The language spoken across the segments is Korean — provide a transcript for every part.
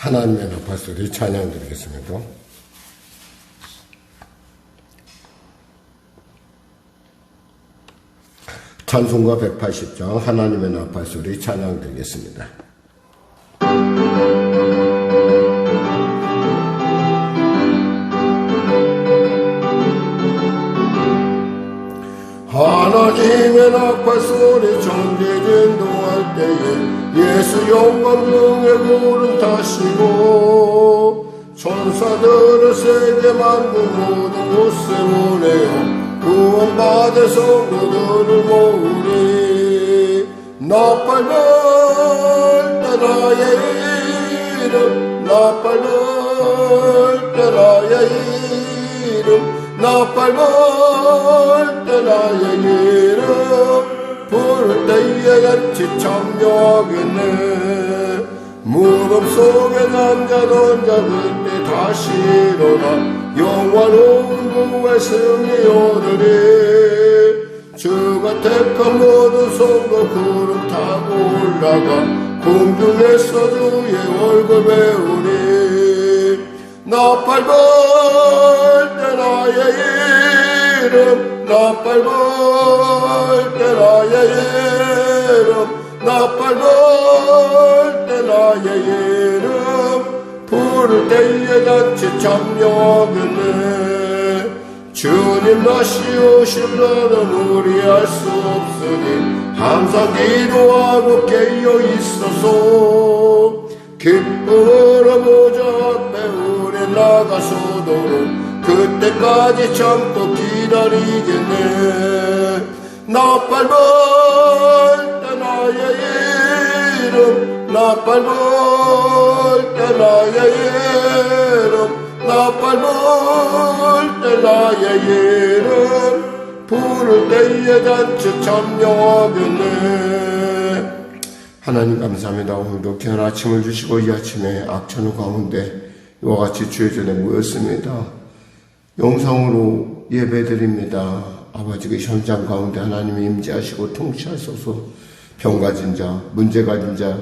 하나님의 나팔 소리 찬양 드리겠습니다. 찬송가 180장 하나님의 나팔 소리 찬양 드리겠습니다. 하나님의 나팔 소리 천지 진동할 때에 예수 영광 천사들을 세계 만국 모든 곳에 보내어 구원받은 성도들을 모으리 나팔 불때 나의 이 무덤 속에 남자던 자 그때 다시 일어나 영원한 구의 승리 오르리 주가 택한 모든 성도 구름 타고 올라가 공중에서 주의 얼굴 배우리 나팔 불때 나의 이름 나팔 불때 나의 이름 나팔 불때 나의 이름 부를 때에 같이 참여하겠네 주님 다시 오실라는 우리 알 수 없으니 항상 기도하고 깨어 있어서 기쁨으로 보자 앞에 우리 나가서도록 그때까지 참고 기다리겠네. 나팔 불때 나의 이름 나팔 불때 나의 이름 나팔 불때 나의 이름 부를 때에 잔치 참여하겠네 하나님 감사합니다. 오늘도 귀한 아침을 주시고 이 아침에 악천후 가운데 이와 같이 주의 전에 모였습니다. 영상으로 예배드립니다. 아버지의 현장 가운데 하나님이 임재하시고 통치하소서 병 가진 자, 문제 가진 자,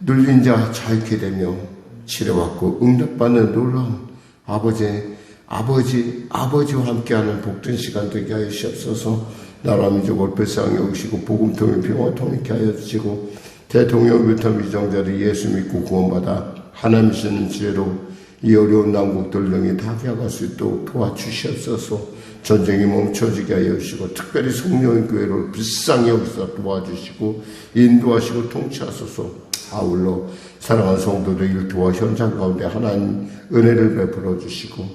눌린 자 자유케 되며 치료받고 응답받는 놀라운 아버지, 아버지, 아버지와 함께하는 복된 시간 되게 하여 주시옵소서. 나라 민족 올배상에 오시고 복음 통해 병화 통케 하여 주시고 대통령 위탐 위정자를 예수 믿고 구원받아 하나님 쓰는 지혜로 이 어려운 남국들 능히 타개할 수 있도록 도와주시옵소서 전쟁이 멈춰지게 하여 주시고 특별히 성령의 교회를 불쌍히 여기서 도와주시고 인도하시고 통치하소서. 아울러 사랑하는 성도들 일도와 현장 가운데 하나님 은혜를 베풀어 주시고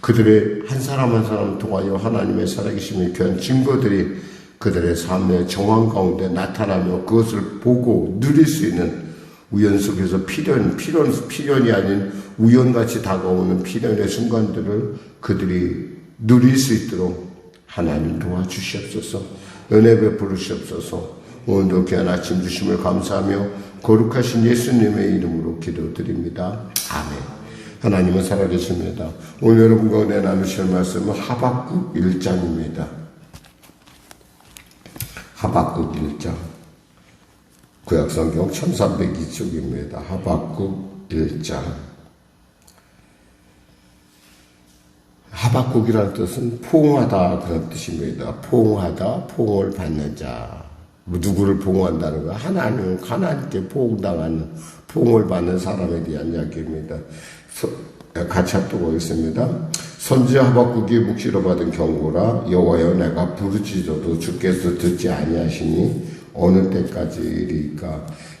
그들의 한 사람 한 사람 통하여 하나님의 살아계심의 귀한 증거들이 그들의 삶의 정황 가운데 나타나며 그것을 보고 누릴 수 있는 우연 속에서 필연, 필연, 필연이 아닌 우연같이 다가오는 필연의 순간들을 그들이 누릴 수 있도록 하나님 도와주시옵소서 은혜 베푸시옵소서 오늘도 귀한 아침 주심을 감사하며 거룩하신 예수님의 이름으로 기도드립니다. 아멘. 하나님은 살아계십니다. 오늘 여러분과 은혜 나누실 말씀은 하박국 1장입니다. 하박국 1장. 구약성경 1302쪽입니다. 하박국 1장. 하박국이라는 뜻은 포옹하다 그런 뜻입니다. 포옹하다, 포옹을 받는 자. 뭐 누구를 포옹한다는 거야? 하나님, 하나님께 포옹당하는, 포옹을 받는 사람에 대한 이야기입니다. 같이 합독하고 있습니다. 선지 하박국이 묵시로 받은 경고라 여호와여 내가 부르짖어도 주께서 듣지 아니하시니 어느 때까지리까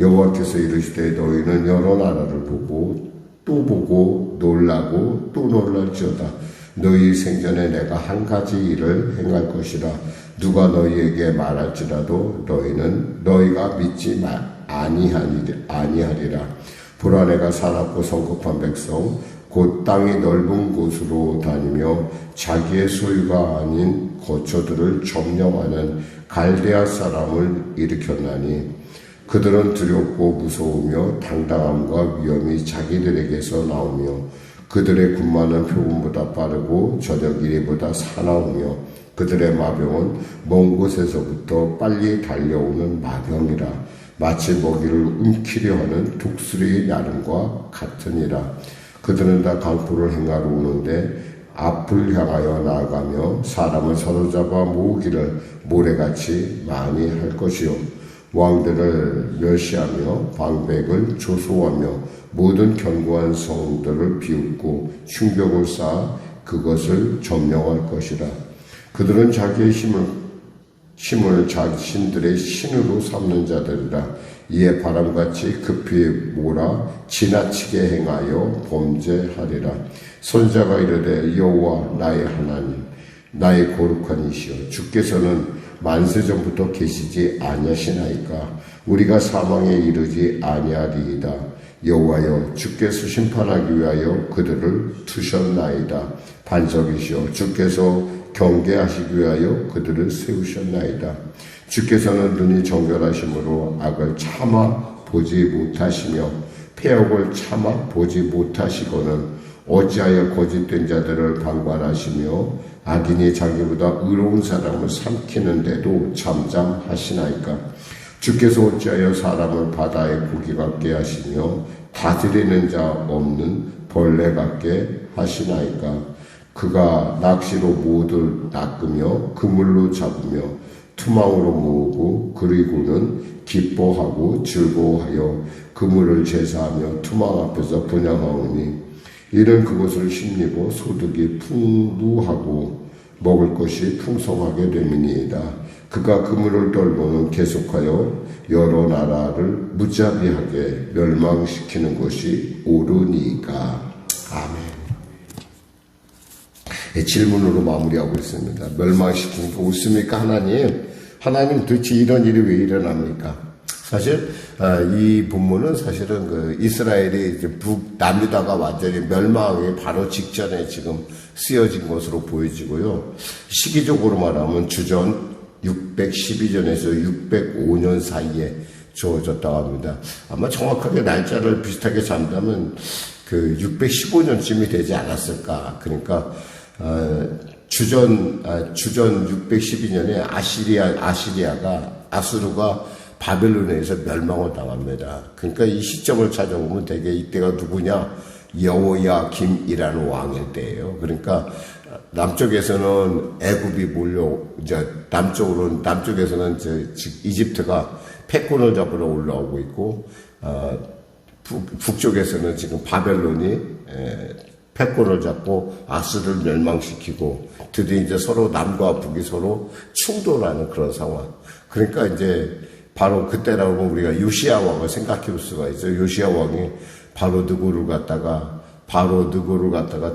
여호와께서 이르시되 너희는 여러 나라를 보고 또 보고 놀라고 또 놀랄지어다. 너희 생전에 내가 한 가지 일을 행할 것이라 누가 너희에게 말할지라도 너희는 너희가 믿지 아니하리라. 내가 사납고 성급한 백성 곧 땅이 넓은 곳으로 다니며 자기의 소유가 아닌 거처들을 점령하는 갈대아 사람을 일으켰나니 그들은 두렵고 무서우며 당당함과 위험이 자기들에게서 나오며 그들의 군마는 표범보다 빠르고 저녁 이리보다 사나우며 그들의 마병은 먼 곳에서부터 빨리 달려오는 마병이라 마치 먹이를 움키려 하는 독수리의 나름과 같으니라. 그들은 다 강포를 행하러 오는데 앞을 향하여 나아가며 사람을 사로잡아 모으기를 모래같이 많이 할 것이요 왕들을 멸시하며 방백을 조소하며 모든 견고한 성들을 비웃고 충격을 쌓아 그것을 점령할 것이라. 그들은 자기의 힘을 힘을 자신들의 신으로 삼는 자들이라. 이에 바람같이 급히 몰아 지나치게 행하여 범죄하리라. 선자가 이르되 여호와 나의 하나님 나의 거룩한 이시여 주께서는 만세 전부터 계시지 아니하시나이까? 우리가 사망에 이르지 아니하리이다. 여호와여 주께서 심판하기 위하여 그들을 두셨나이다. 반석이시여 주께서 경계하시기 위하여 그들을 세우셨나이다. 주께서는 눈이 정결하심으로 악을 참아 보지 못하시며 폐역을 참아 보지 못하시고는 어찌하여 거짓된 자들을 방관하시며 악인이 자기보다 의로운 사람을 삼키는데도 잠잠하시나이까? 주께서 어찌하여 사람을 바다의 고기 같게 하시며 다스리는 자 없는 벌레 같게 하시나이까? 그가 낚시로 모두 낚으며 그물로 잡으며 투망으로 모으고 그리고는 기뻐하고 즐거워하여 그물을 제사하며 투망 앞에서 분양하오니 이는 그것을 힘입어 소득이 풍부하고 먹을 것이 풍성하게 됨이니이다. 그가 그물을 떨고는 계속하여 여러 나라를 무자비하게 멸망시키는 것이 옳으니까. 아멘. 네, 질문으로 마무리하고 있습니다. 멸망시키는 게 옳습니까, 하나님? 하나님 도대체 이런 일이 왜 일어납니까? 사실 아, 이 본문은 사실은 그 이스라엘이 이제 북남유다가 완전히 멸망의 바로 직전에 지금 쓰여진 것으로 보여지고요. 시기적으로 말하면 주전 612년에서 605년 사이에 주어졌다고 합니다. 아마 정확하게 날짜를 비슷하게 잡다면 그 615년쯤이 되지 않았을까. 그러니까 어, 주전 아, 주전 612년에 아시리아 아시리아가 아수르가 바벨론에서 멸망을 당합니다. 그러니까 이 시점을 찾아보면 되게 이때가 누구냐? 여호야 김이라는 왕일 때예요. 그러니까 남쪽에서는 애굽이 몰려 이제 남쪽으로는 남쪽에서는 이제 이집트가 패권을 잡으러 올라오고 있고 어, 북, 북쪽에서는 지금 바벨론이 에, 패권을 잡고 아스를 멸망시키고 드디어 이제 서로 남과 북이 서로 충돌하는 그런 상황. 그러니까 이제 바로 그때라고 우리가 요시아 왕을 생각해 볼 수가 있어요. 요시아 왕이 바로 누구를 갖다가 바로 누구를 갖다가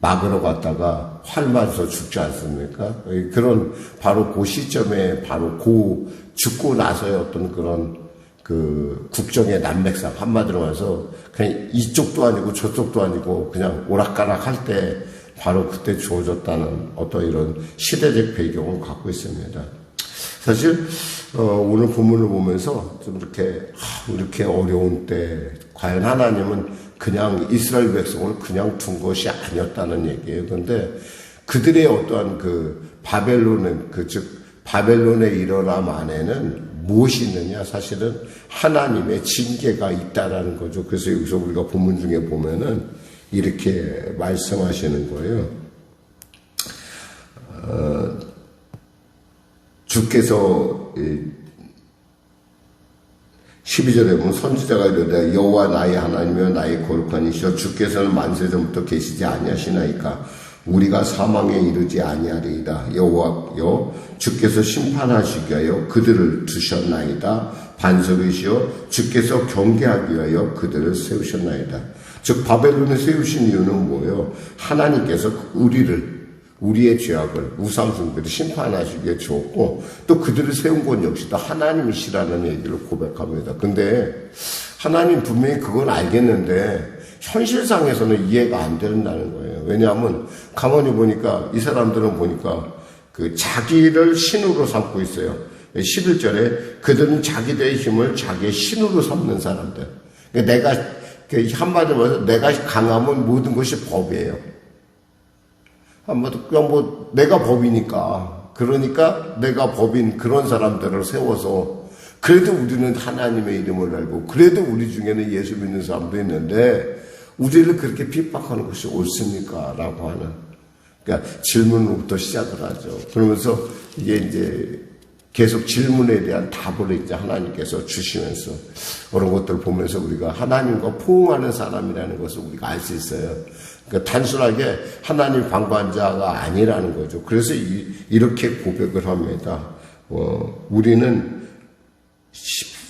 막으러 갔다가 활 맞아서 죽지 않습니까? 그런 바로 그 시점에 바로 그 죽고 나서의 어떤 그런 그 국정의 난맥상 한마디로 해서 그냥 이쪽도 아니고 저쪽도 아니고 그냥 오락가락 할 때 바로 그때 주어졌다는 어떤 이런 시대적 배경을 갖고 있습니다. 사실 어, 오늘 본문을 보면서 좀 이렇게 하, 이렇게 어려운 때 과연 하나님은 그냥 이스라엘 백성을 그냥 둔 것이 아니었다는 얘기예요. 그런데 그들의 어떠한 그 바벨론은 그 즉 바벨론의 일어남 안에는 무엇이 있느냐? 사실은 하나님의 징계가 있다라는 거죠. 그래서 여기서 우리가 본문 중에 보면은 이렇게 말씀하시는 거예요. 어, 주께서 12절에 보면 선지자가 이르되 여호와 나의 하나님이여 나의 거룩한 이시여 주께서는 만세 전부터 계시지 아니하시나이까? 우리가 사망에 이르지 아니하리이다. 여호와여 주께서 심판하시기 위하여 그들을 두셨나이다. 반석이시여 주께서 경계하기 위하여 그들을 세우셨나이다. 즉 바벨론을 세우신 이유는 뭐예요? 하나님께서 우리를 우리의 죄악을 우상숭배를 심판하시기에 주었고 또 그들을 세운 건 역시 도 하나님이시라는 얘기를 고백합니다. 근데 하나님 분명히 그건 알겠는데 현실상에서는 이해가 안 된다는 거예요. 왜냐하면 가만히 보니까 이 사람들은 보니까 그 자기를 신으로 삼고 있어요. 11절에 그들은 자기들의 힘을 자기의 신으로 삼는 사람들. 그러니까 내가 그 한마디로 말해서 내가 강하면 모든 것이 법이에요. 뭐 내가 법이니까 그러니까 내가 법인 그런 사람들을 세워서 그래도 우리는 하나님의 이름을 알고 그래도 우리 중에는 예수 믿는 사람도 있는데 우리를 그렇게 핍박하는 것이 옳습니까? 라고 하는 그러니까 질문으로부터 시작을 하죠. 그러면서 이게 이제 계속 질문에 대한 답을 이제 하나님께서 주시면서 그런 것들을 보면서 우리가 하나님과 포옹하는 사람이라는 것을 우리가 알 수 있어요. 그러니까 단순하게 하나님 방관자가 아니라는 거죠. 그래서 이, 렇게 고백을 합니다. 어, 우리는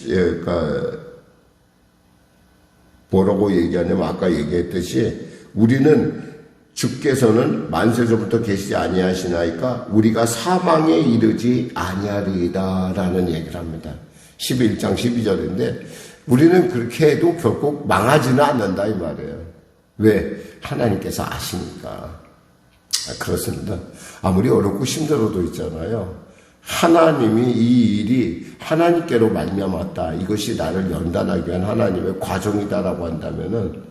예, 그러니까 뭐라고 얘기하냐면 아까 얘기했듯이 우리는 주께서는 만세전부터 계시지 아니하시나이까 우리가 사망에 이르지 아니하리이다라는 얘기를 합니다. 11장 12절인데 우리는 그렇게 해도 결국 망하지는 않는다 이 말이에요. 왜? 하나님께서 아시니까. 아, 그렇습니다. 아무리 어렵고 힘들어도 있잖아요. 하나님이 이 일이 하나님께로 말미암았다. 이것이 나를 연단하기 위한 하나님의 과정이다라고 한다면은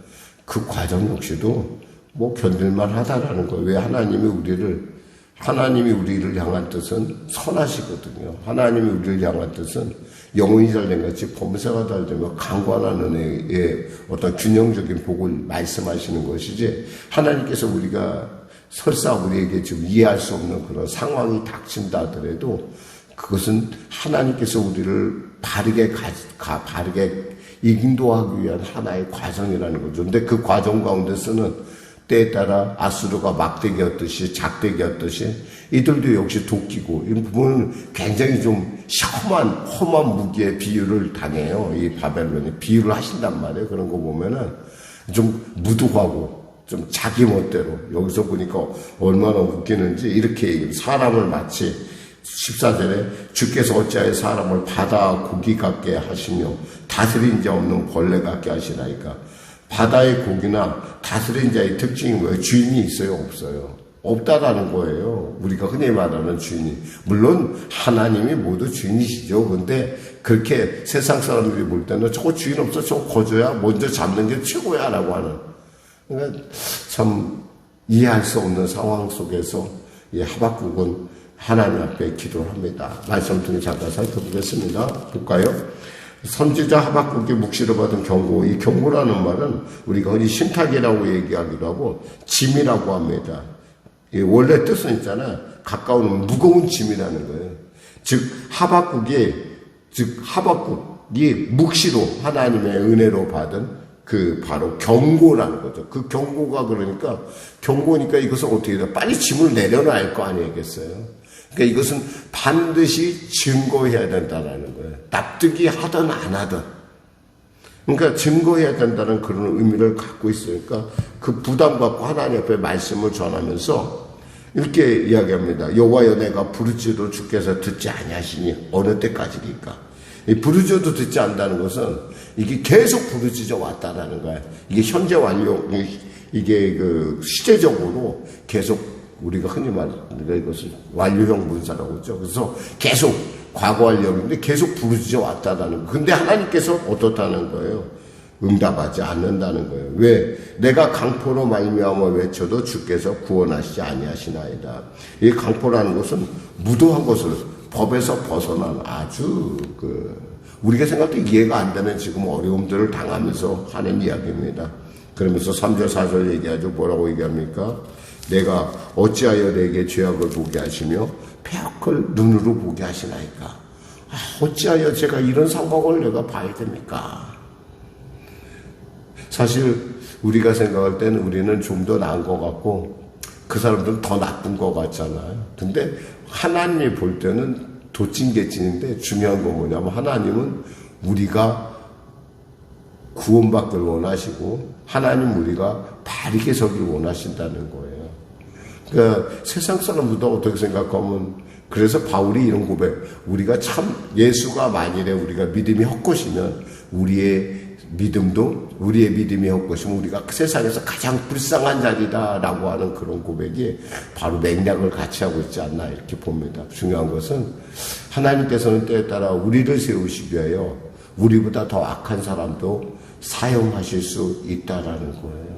그 과정 역시도 뭐 견딜만 하다라는 거예요. 왜 하나님이 우리를 하나님이 우리를 향한 뜻은 선하시거든요. 하나님이 우리를 향한 뜻은 영혼이 잘된 같이 범사가 잘되며 강관한 은혜의 어떤 균형적인 복을 말씀하시는 것이지 하나님께서 우리가 설사 우리에게 지금 이해할 수 없는 그런 상황이 닥친다 하더라도 그것은 하나님께서 우리를 바르게 가, 가 바르게 인도하기 위한 하나의 과정이라는 거죠. 근데 그 과정 가운데서는 때에 따라 아수르가 막대기였듯이 작대기였듯이 이들도 역시 도끼고 이 부분은 굉장히 좀 험한 험한 무기의 비유를 당해요. 이 바벨론이 비유를 하신단 말이에요. 그런 거 보면은 좀 무도하고 좀 자기 멋대로 여기서 보니까 얼마나 웃기는지 이렇게 사람을 마치 14절에 주께서 어찌하여 사람을 바다 고기 같게 하시며 다스린 자 없는 벌레 같게 하시나이까 바다의 고기나 다스린 자의 특징이 뭐예요? 주인이 있어요 없어요? 없다라는 거예요. 우리가 흔히 말하는 주인이. 물론 하나님이 모두 주인이시죠. 근데 그렇게 세상 사람들이 볼 때는 저거 주인 없어. 저거 거저야. 먼저 잡는 게 최고야. 라고 하는. 그러니까 참 이해할 수 없는 상황 속에서 이 하박국은 하나님 앞에 기도를 합니다. 말씀 통해 잠깐 살펴보겠습니다. 볼까요? 선지자 하박국이 묵시를 받은 경고, 이 경고라는 말은 우리가 흔히 신탁이라고 얘기하기도 하고 짐이라고 합니다. 원래 뜻은 있잖아요. 가까운 무거운 짐이라는 거예요. 즉 하박국이 즉 하박국이 묵시로 하나님의 은혜로 받은 그 바로 경고라는 거죠. 그 경고가 그러니까 경고니까 이것은 어떻게 돼? 빨리 짐을 내려놔야 할 거 아니겠어요? 그러니까 이것은 반드시 증거해야 된다는 거예요. 납득이 하든 안 하든. 그러니까 증거해야 된다는 그런 의미를 갖고 있으니까 그 부담 갖고 하나님 앞에 말씀을 전하면서 이렇게 이야기합니다. 여호와여 내가 부르짖어도 주께서 듣지 아니하시니 어느 때까지니까. 이 부르짖어도 듣지 않는다는 것은 이게 계속 부르짖어 왔다라는 거예요. 이게 현재 완료, 이게 그 시제적으로 계속 우리가 흔히 말하는 이것을 완료형 문사라고 하죠. 그래서 계속 과거 완료인데 계속 부르짖어 왔다라는 거. 근데 하나님께서 어떻다는 거예요? 응답하지 않는다는 거예요. 왜? 내가 강포로 말미암아 외쳐도 주께서 구원하시지 아니하시나이다. 이 강포라는 것은 무도한 것을 법에서 벗어난 아주 그 우리가 생각도 이해가 안 되는 지금 어려움들을 당하면서 하는 이야기입니다. 그러면서 3절 4절 얘기하죠. 뭐라고 얘기합니까? 내가 어찌하여 내게 죄악을 보게 하시며 폐악을 눈으로 보게 하시나이까? 아, 어찌하여 제가 이런 상황을 내가 봐야 됩니까? 사실 우리가 생각할 때는 우리는 좀 더 나은 것 같고 그 사람들은 더 나쁜 것 같잖아요. 근데 하나님이 볼 때는 도찐개찐인데 중요한 건 뭐냐면 하나님은 우리가 구원받기를 원하시고 하나님 우리가 바르게 서기를 원하신다는 거예요. 그러니까 세상 사람들도 어떻게 생각하면 그래서 바울이 이런 고백 우리가 참 예수가 만일에 우리가 믿음이 헛것이면 우리의 믿음도 우리의 믿음이 헛것이면 우리가 그 세상에서 가장 불쌍한 자리다라고 하는 그런 고백이 바로 맥락을 같이 하고 있지 않나 이렇게 봅니다. 중요한 것은 하나님께서는 때에 따라 우리를 세우시기 위하여 우리보다 더 악한 사람도 사용하실 수 있다라는 거예요.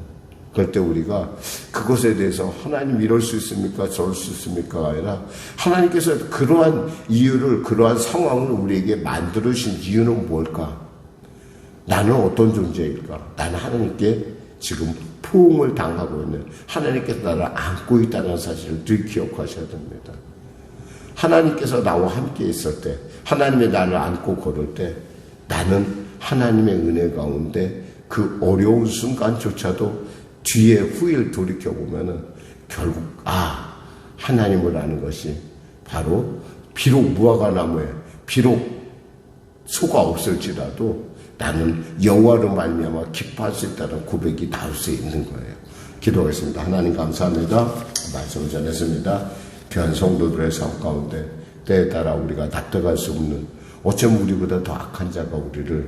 그럴 때 우리가 그것에 대해서 하나님 이럴 수 있습니까? 저럴 수 있습니까? 아니라 하나님께서 그러한 이유를, 그러한 상황을 우리에게 만들으신 이유는 뭘까? 나는 어떤 존재일까? 나는 하나님께 지금 포옹을 당하고 있는 하나님께서 나를 안고 있다는 사실을 늘 기억하셔야 됩니다. 하나님께서 나와 함께 있을 때, 하나님의 나를 안고 걸을 때, 나는 하나님의 은혜 가운데 그 어려운 순간조차도 뒤에 후일 돌이켜 보면은 결국, 아, 하나님을 아는 것이 바로 비록 무화과 나무에, 비록 소가 없을지라도 나는 여호와로 말미암아 기뻐할 수 있다는 고백이 나올 수 있는 거예요. 기도하겠습니다. 하나님 감사합니다. 말씀을 전했습니다. 귀한 성도들의 삶 가운데 때에 따라 우리가 납득할 수 없는 어쩌면 우리보다 더 악한 자가 우리를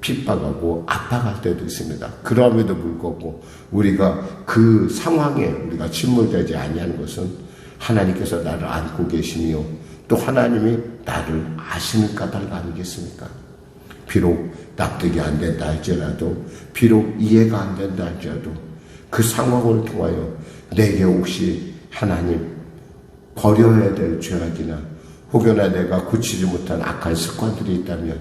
핍박하고 압박할 때도 있습니다. 그럼에도 불구하고 우리가 그 상황에 우리가 침몰되지 아니하는 것은 하나님께서 나를 안고 계시며 또 하나님이 나를 아시는 까닭 아니겠습니까? 비록 납득이 안 된다 할지라도 비록 이해가 안 된다 할지라도 그 상황을 통하여 내게 혹시 하나님 버려야 될 죄악이나 혹여나 내가 고치지 못한 악한 습관들이 있다면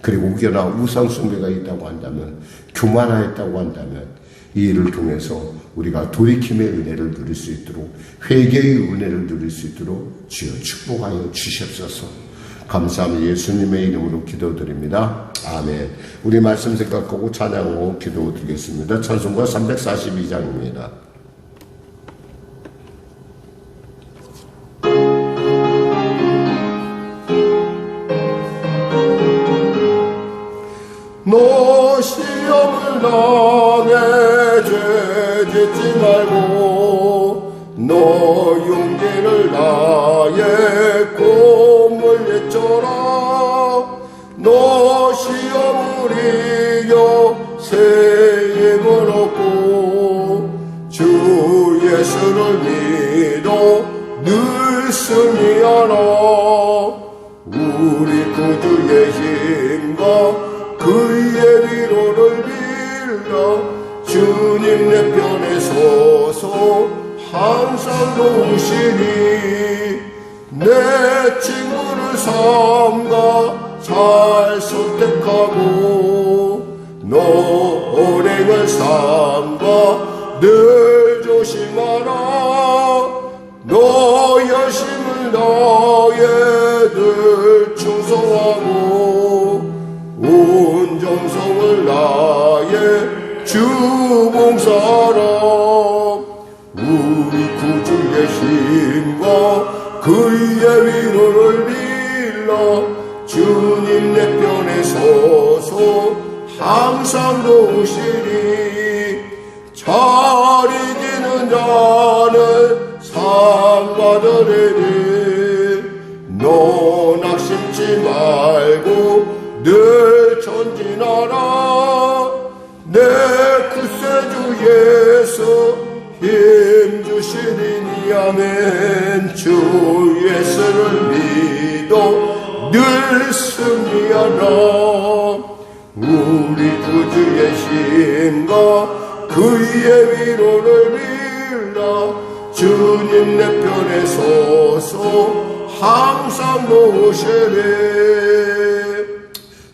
그리고 혹여나 우상숭배가 있다고 한다면 교만하였다고 한다면 이 일을 통해서 우리가 돌이킴의 은혜를 누릴 수 있도록 회개의 은혜를 누릴 수 있도록 주여 축복하여 주시옵소서. 감사합니다. 예수님의 이름으로 기도드립니다. 아멘. 우리 말씀 생각하고 찬양하고 기도드리겠습니다. 찬송가 342장입니다. 너 시험을 당해 죄 짓지 말고 너 용기를 다해 꿈을 외쳐라. 너 시험을 이겨 내 편에 서서 항상 도우시니 내 친구를 삼가 잘 선택하고 노랭을 삼가 늘 조심하라. 너 열심을 다해 주 봉사하라 우리 구주의 힘과 그의 위로를 빌라 주님 내 편에 서서 항상 도우시리. 잘 이기는 자는 상 받으리니 너 낙심치 말고 늘 전진하라 주 예수 힘 주시리니 아멘. 주 예수를 믿어 늘 승리하라. 우리 구주의 힘과 그의 위로를 빌라. 주님 내 편에 서서 항상 노시네